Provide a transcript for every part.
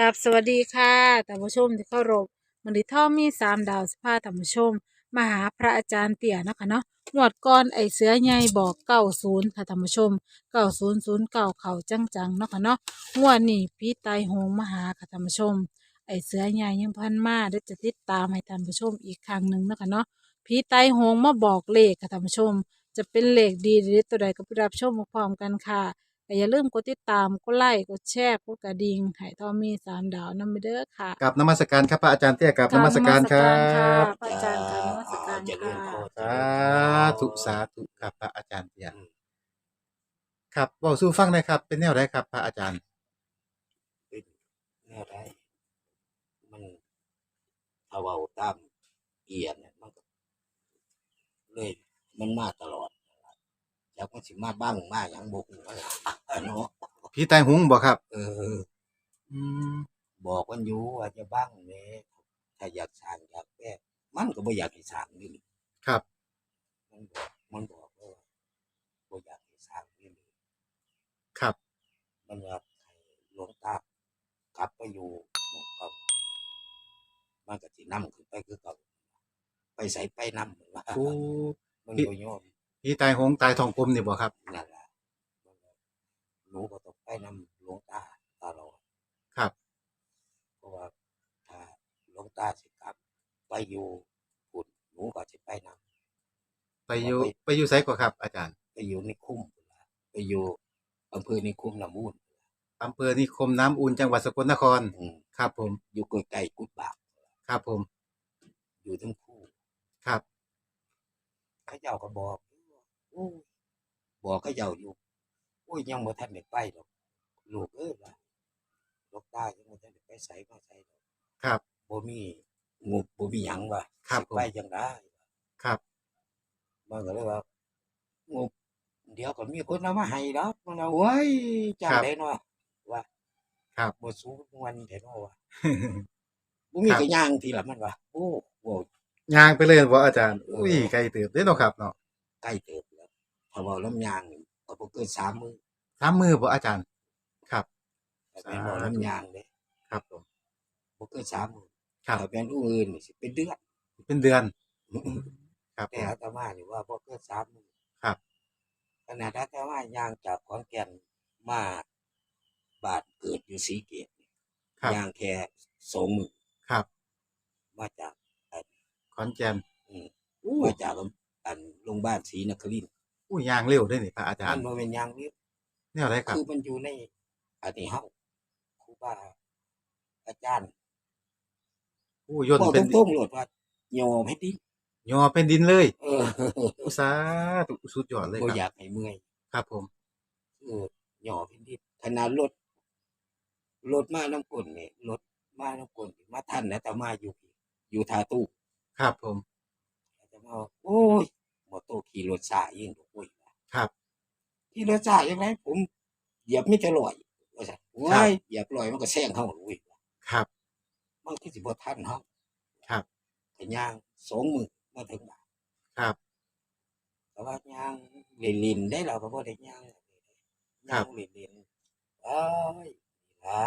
กับสวัสดีค่ะท่านผู้ชมที่เคารพมันนี้ท่อมีสามดาวสภาท่านผู้ชมมาหาพระอาจารย์เตี่ยเนาะคะเนาะงวดก่อนไอเสือใหญ่บอกเก้าศูนย์ค่ะท่านผู้ชมเก้าศูนย์ศูนย์เก้าเขาจังจังเนาะค่ะเนาะงวดนี้พี่ตายโหงมาหาค่ะท่านผู้ชม ไอเสือใหญ่ยังพันมาเดี๋ยวจะติดตามให้ท่านผู้ชมอีกครั้งหนึ่งเนาะค่ะเนาะพี่ตายโหงมาบอกเลขค่ะท่านผู้ชม จะเป็นเลขดีหรือตัวใดก็ไปรับชมพร้อมๆกันค่ะ แต่อย่าลืมกดติดตาม กดไลค์ กดแชร์ กดกระดิ่งให้ทอมมีสามดาวนำไปเด้อค่ะ กับนมัสการครับพระอาจารย์เตี้ยกับนมัสการครักราบบนมัสการค่ะพระอาจารย์ค่ะนมัสการเจริญพค่ะรเจสาริญพรธุสาธุครับพระอาจารย์เตี้ยครับบอกสู้ฟังหนะครับ เป็นแนวไหนครับ พระอาจารย์เป็นแนวได้มันถ้าเว้าตามเอียนเนี่ยมันก็เลยมันมาตลอดแล้วมันสิมาบ้างมาอย่างบกว่าล่ะ เนาะพี่ตายหุงบอกครับ เออ อืมบอกกันอยู่ว่าจะบ้างเนี่ยถ้าอยากสร้างอยากแก้มันก็บ่อยากให้สร้างนี่นี่ครับ มันบอกมันบอกว่าบ่อยากให้สร้างนี่นี่ครับ มันอยากให้หลวงตากลับไปอยู่หมองเก่ามันก็สินำขึ้นไปคือเก่าไปใส่ไปนำเหมือนว่าโอ้มันบ่ยอมพี่ตายหงตายทองกลมนี่บอกครับ นั่นล่ะมันว่าห นูก็ต้องไปนำหลวงตาตลอดครับ เพราะว่าถ้าหลวงตาสิกลับ ไปอยู่พุ่นหนูก็สิไปนำไปอยู่ไปอยู่ไสกว่าครับ อาจารย์ ไปอยู่ในคุ้มพุ่นล่ะไปอยู่อำเภอในคุ้มน้ำมูลอำเภอนิคมน้ำอุ่นจังหวัดสกลนครอืมครับ ผม อยู่ใกล้ๆกุดบากครับผม อยู่ทั้งคู่ ครับเขาเจ้าก็บอกโอ้ยบอกเขาเจ้าอยู่ โอ้ยยังบ่ทันได้ไปดอก ลูกเอ้ยว่าลูกตายังบ่ทันได้ไปใส่มาใส่ดอกครับ บ่มีงบบ่มีหยังว่าครับสิผม ไปจังได้ครับ มันก็เลยว่างบเดี๋ยวก็มีคนเอามาให้ดอกมันว่าโอ้ยจังได๋เนาะว่าครับ บ่สู้มวนแท้เนาะว่าบ่มีครับก็ย่างทีละมันว่าโอ้โห ยางไปเลยบ่อาจารย์ อุ้ยไกลเติบเด้เนาะครับเนาะใกล้เติบแล้วถ้าเว้าลำยางนี่ก็บ่เกิน3มื้อสามมือบ่อาจารย์ครับ แต่เป็นเว้าลำยางเด้ครับผมบ่เกินสามมื้อครับถ้าเป็นผู้อื่นนี่สิเป็นเดือนเป็นเดือน ครับผแต่ม อาตมานี่ว่าบ่เกินสามมื้อครับ ขนาดอาตมาย่างจากขอนแก่นมาบาดเกิดอยู่ศรีเกตนี่ครับย่างแค่สองมื้อครับ มาจากอันขอนแก่นอืมมาจากอันโรงพยาบาลศรีนครินทร์อู้ยางเร็วได้นี่พระอาจารมัย์นบ่แม่นย่างนี้แนวไรครับ คือมันอยู่ในอันนี้เฮา ครูบาอาจารย์อู้ย่นบอกเป็นตรงๆโลดว่าโยมให้ดิยอเป็นดินเลยเอออุตสาธุสุดยอดเลยบ่คอรับยากให้เมื่อยครับผม เออหย่อพินดิขนาดรถรถมาน้ำกลนนี่รถมาน้ำกลนนี่มาทันนะแต่มาอยู่พี่อยู่ทาตู้ ครับผมแต่มาว่าโอ้ยมอโตขี่รถสายยิงโอ้ยครับ ขี่รถสายยังไงผมเหยียบมิตรลอย ว่าซั่นว้ายเหยียบลอยมันก็แซงเฮาอุ้ยครับ มันคือสิบ่ทันเฮาครับก็ย่างสองมือมาถึงบ้านครับ แต่ว่าย่างลินๆได้เราก็บ่ได้ย่างย่างลินๆเอ้ยนี่ละ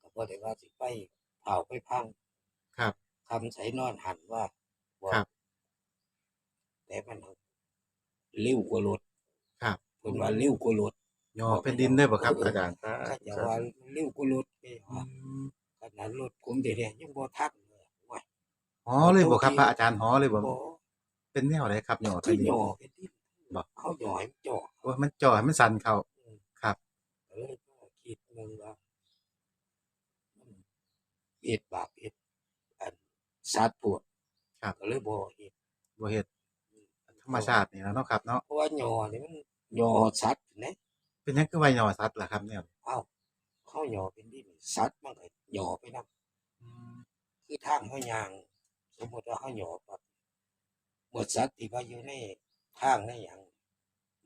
ก็บ่ได้ว่าสิไปเผาไปพังครับคำใส่นอนหันว่าว่าครับ แต่มันเร็วกว่ารถครับเพิ่นว่าเร็วกว่ารถ ยอเป็นดินได้บ่ครับ อาจารย์เขาจะว่าเร็วกว่ารถไปอืว่ามขนาดรถผมเดี๋ยวนี้ยังบ่ทันเลยว่าหอเลยบ่ครับพระอาจารย์หอเลยบ่บ่เป็นแนวไรครับยอคืเป็อนดินหย่อเป็นดินบ่เขาหย่อให้มันจ่อว่ามันจ่อให้มันสั่นเข้าครับก็เลยก็คิดนึงว่ามันเฮ็ดบาปเฮ็ดอันสัตว์พวกครับก็เลยบ่เฮ็ดบ่เฮ็ดธรรมชาตินี่แหล้วเนาะครับเนาะเพราะว่าหย่อนี่มันหย่อสัตว์นะ เป็นหยังคือว่ายอสัตว์ล่ะครับเนี่ยเอ้าเขาหย่อเป็นดินสัตว์มันก็หย่อไปนํอืมคือทางเขายาง สมมติว่าเขาหยอแบบหมดสัตว์ที่ว่าอยู่ในทางในอย่าง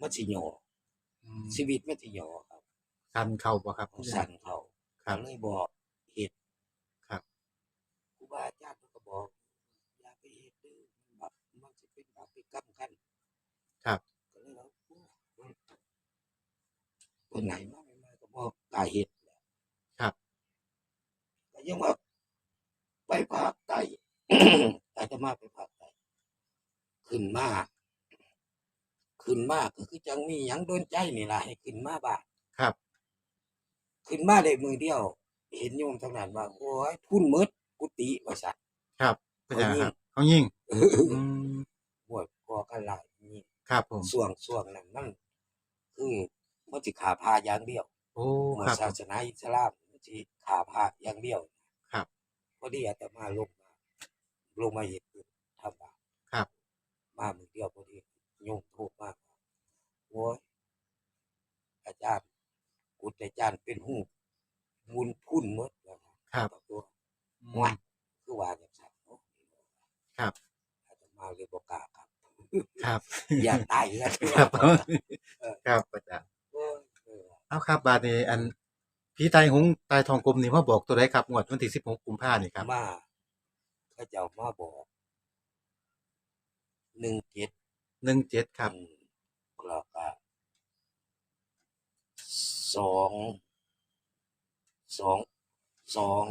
มันสิหยออืมชีวิตมันสิหยอครับสั่นเข้าบ่ครับสั่นเขาครับก็เลยบอกเหตุครับครูบาอาจารย์เพิ่นก็บอกอย่าไปเหตุเด้อมันบาปมันสิเป็นบาปเป็นกรรมกัน ครับก็เลยว่าโอ้มัน คนไหนมาไม่มาก็บอกกล้าเหตุครับยังว่า ไปภาคใต้ อาตมาไปภาคใต้ขึ้นมาขึ้นมาก็คือจังมีหยังโดนใจนี่ล่ะให้ขึ้นมาบ้านครับ ขึ้นมาได้มือเดียว เห็นโยมทั้งนั้นว่าโอ้ยทุนหมืดกุฏิว่าซั่นครับเป็นยังไงครับเขายิงอืมบวชก่อกันหลายนี่ครับผม ส่วงส่วงนั้นมันคือ มันสิขาพาอย่างเดียวโอ้เมื่อครับศาสนาอิสลามมันสิขาพาอย่างเดียวครับ พอดีอาตมาลงมาลงมาเห็นอยู่ทำบาปครับ มามือเดียวพอดีโยมโทษมากโอ้ยอาจารย์กุฏอาจารย์เป็นหูมุนพุ่นหมดแล้วครับ ตัวอืห่วยมคือว่าอย่างนั้นเนาะครับ อาตมาเลยบอกกล้าครับ ครับ อย่าตายกันครับ ครับอาจารย์ โอ้ยเออ เอา ครับบาดนี้อันผีตายหงตายทองกลมนี่มาบอกตัวใดครับงวดวันที่16กุมภาพันธ์นี่ครับมาเขาเจ้ามาบอกหนึ่งเจ็ด17ครับอืมแล้วก็สองสองสอง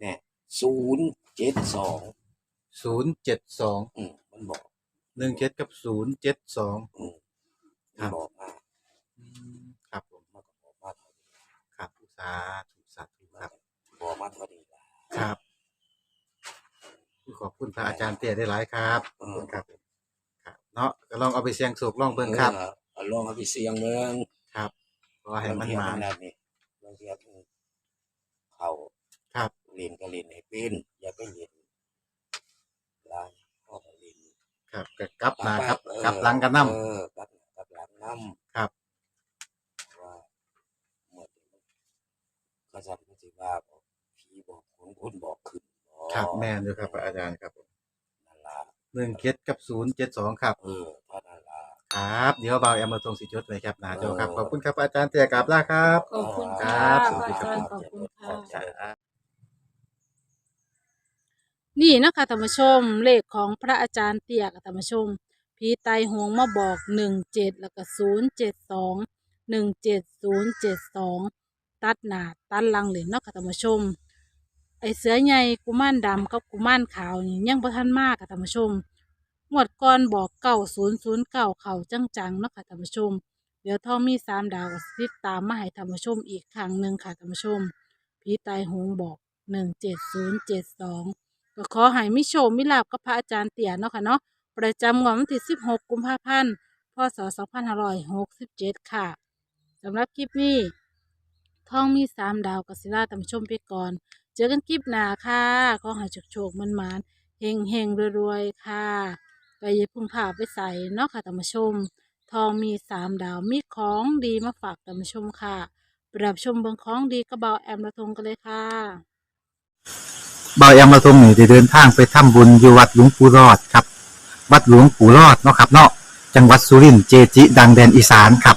เนี่ยศูนย์เจ็ดสอง072อืมมันบอก17กับ072อืมครัมันบบอกมา อืมครับผม มันก็บอกมาเท่านี้ ครับ สาธุสาธุครับ บอกมาเท่านี้ล่ะครับ ขอบคุณพระอาจารย์เตี้ยได้หลายครับเออครับ ครับ เนาะก็ลองเอาไปเสี่ยงสูบลองเบิ่งครับ เออเอาลองเอาไปเสียงเมืองครับขอให้มันบางทีมานั่นนี่บางทีเขาครับ เรียนก็เรียนให้เป็นอย่าไปเรียนหลายพ่อก็เรียนครับก็กลับหนาครับเออกลับหลังกันนํเออกลับกลับหลังน้ำ ครับ ว่าเมื่อ ก็จะเป็นสิว่าบอกผีบอกคนคนบอกขึ้นอ๋อครับแม่นอยู่ครับพระอาจารย์ครับผมนั่นล่ะหนึ่งเจ็ดกับศูนย์เจ็ดสองครับ เออเท่านั้นล่ะ ครับ เดี๋ยวเบาแอมมาตรงสิจดไว้ครับหนาจอครับ ขอบคุณครับอาจารย์เตี้ยกราบลาครับ ขอบคุณครัค่ะบพสวัระสดีอาครับ จารย์ขอบคุณค่ะครับนี่นะคะท่านผู้ชมเลขของพระอาจารย์เตียกับท่านผู้ชมผีไตายโหงมาบอกหนึ่งเจ็ดแล้วก็ศูนย์เจ็ดสองหนึ่งเจ็ดศูนย์เจ็ดสอง ตัดหนาตัดหลังเหรียญเนาะค่ะท่านผู้ชม ไอเสือใหญ่กุมารดำกับกุมารขาวนี่ยังบ่ทันมากค่ะท่านผู้ชมงวดก่อนบอกเก้าศูนย์ศูนย์เก้าเข่าจังๆเนาะค่ะท่านผู้ชม เดี๋ยวท่อมีสามดาวติดตามมาให้ท่านผู้ชมอีกครั้งหนึ่งค่ะท่านผู้ชมผีตายหงบอกหนึ่งเจ็ดศูนย์เจ็ดสองก็ขอให้มิโชมิลาบกับพระอาจารย์เตี่ยเนาะค่ะเนาะประจำวดวันที่16กุมภาพันธ์พศ 2567 ค่ะ สำหรับคลิปนี้ ท่องมีสามดาวกัสิลาตามชมไปก่อน เจอกันคลิปหน้าค่ะขอให้โชคโชคมันมานเฮงเฮงรวยๆค่ะก็อย่าเพึ่งพาไปใส่เนาะค่ะตามชม ทองมีสามดาวมีของดีมาฝากตามชมค่ะปรับชมเบืองของดีกระเบาแอมระทงกันเลยค่ะบายอมาตรงนี่ได้เดินทางไปทำบุญอยู่วัดหลวงปู่รอดครับ วัดหลวงปู่รอดเนาะครับเนาะจังหวัดสุรินทร์เจจิ ดังแดนอีสานครับ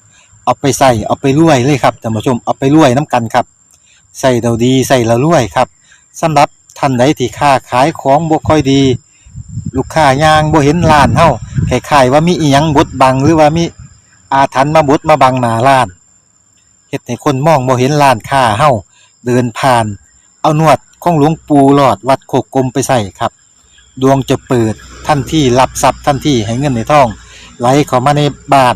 เอาไปใส่เอาไปรวยเลยครับท่านผู้ชมเอาไปรวยน้ำกันครับใส่เราดีใส่เรารวยครับสำหรับท่านใดที่ค้าขายของบ่ค่อยดี ลูกค้ายางบ่เห็นร้านเฮาคล้ายๆว่ามีอีหยังบดบังหรือว่ามีอาถรรพ์มาบดมาบังหน้าร้านเฮ็ดให้คนมองบ่เห็นร้านค้าเฮาเดินผ่าน เอานวดของหลวงปู่หลอดวัดโคกกลมไปใส่ครับ ดวงจะเปิดทันที่รับทรัพย์ทันที่ให้เงินในท้อง ไหลเข้ามาในบ้าน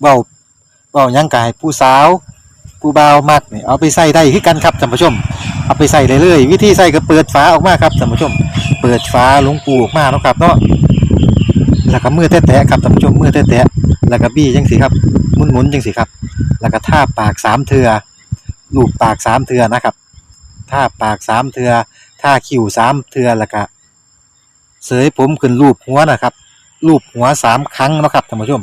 เบาเบายังกายผู้สาว ผู้บ่าวมักนี่เอาไปใส่ได้คือกันครับท่านผู้ชม เอาไปใส่เลยเลยวิธีใส่ก็เปิดฝาออกมาครับท่านผู้ชม เปิดฝาหลวงปูออกมาเนาะครับเนาะแล้วก็มือแตะๆครับท่านผู้ชมมือแตะๆแล้วก็บี้จังสิครับหมุนๆจังสิครับ แล้วก็ท่าปากสามเทือลูบปากสามเทือนะครับท่าปากสามเทือท่าคิ้วสามเทือแล้วก็เสยผมขึ้นรูปหัวนะครับรูปหัวสามครั้งนะครับท่านผู้ชม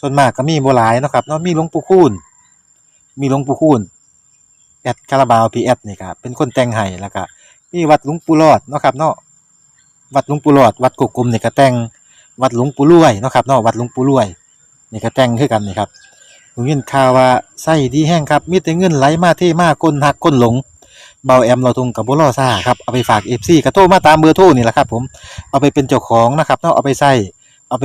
ส่วนมากก็มีบ่หลายเนาะครับเนาะมีหลวงปู่คูณมีหลวงปู่คูณแอดคาราบาวพีแอดนี่ครับเป็นคนแต่งให้แล้วก็มีวัดหลวงปู่รอดเนาะครับเนาะวัดหลวงปู่รอด วัดกกกลมนี่ก็แต่งวัดหลวงปู่รวยเนาะครับเนาะวัดหลวงปู่รวยนี่ก็แต่งคือกันนี่ครับผมยินข่าวว่าไส้ดีแห้งครับมีแต่เงินไหลมาเทมาคนหักคนหลงเบาแอมเราทุงกับบุรอซ่าครับเอาไปฝากเอฟซีกระโทรมาตามเบอร์โทรนี่แหละครับผมเอาไปเป็นเจ้าของนะครับเนาะเอาไปใส่เอาไป